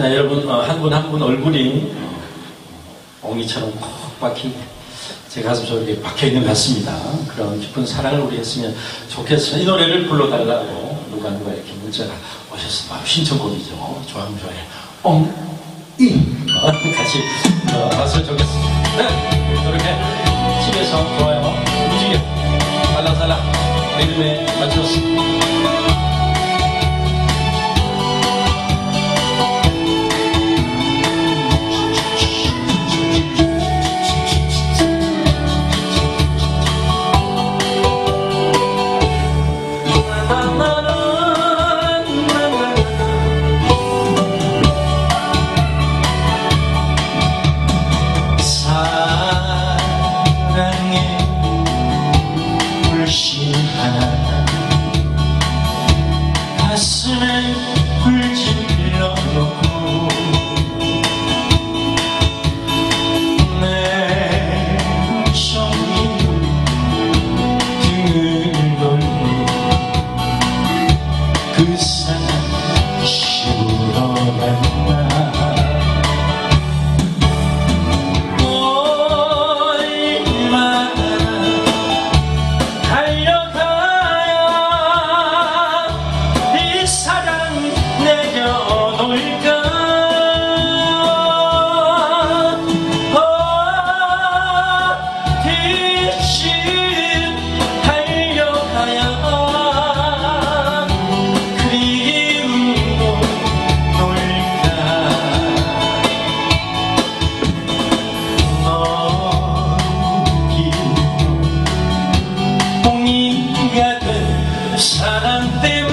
네, 여러분 한분 한 분 얼굴이 어, 옹이처럼 콕 박힌 제 가슴 속에 이렇게 박혀 있는 것 같습니다. 그런 깊은 사랑을 우리 했으면 좋겠어요. 이 노래를 불러달라고 누가 누가 이렇게 문자가 오셨어요. 바로 신청곡이죠. 조항조의 옹 이 같이 nothing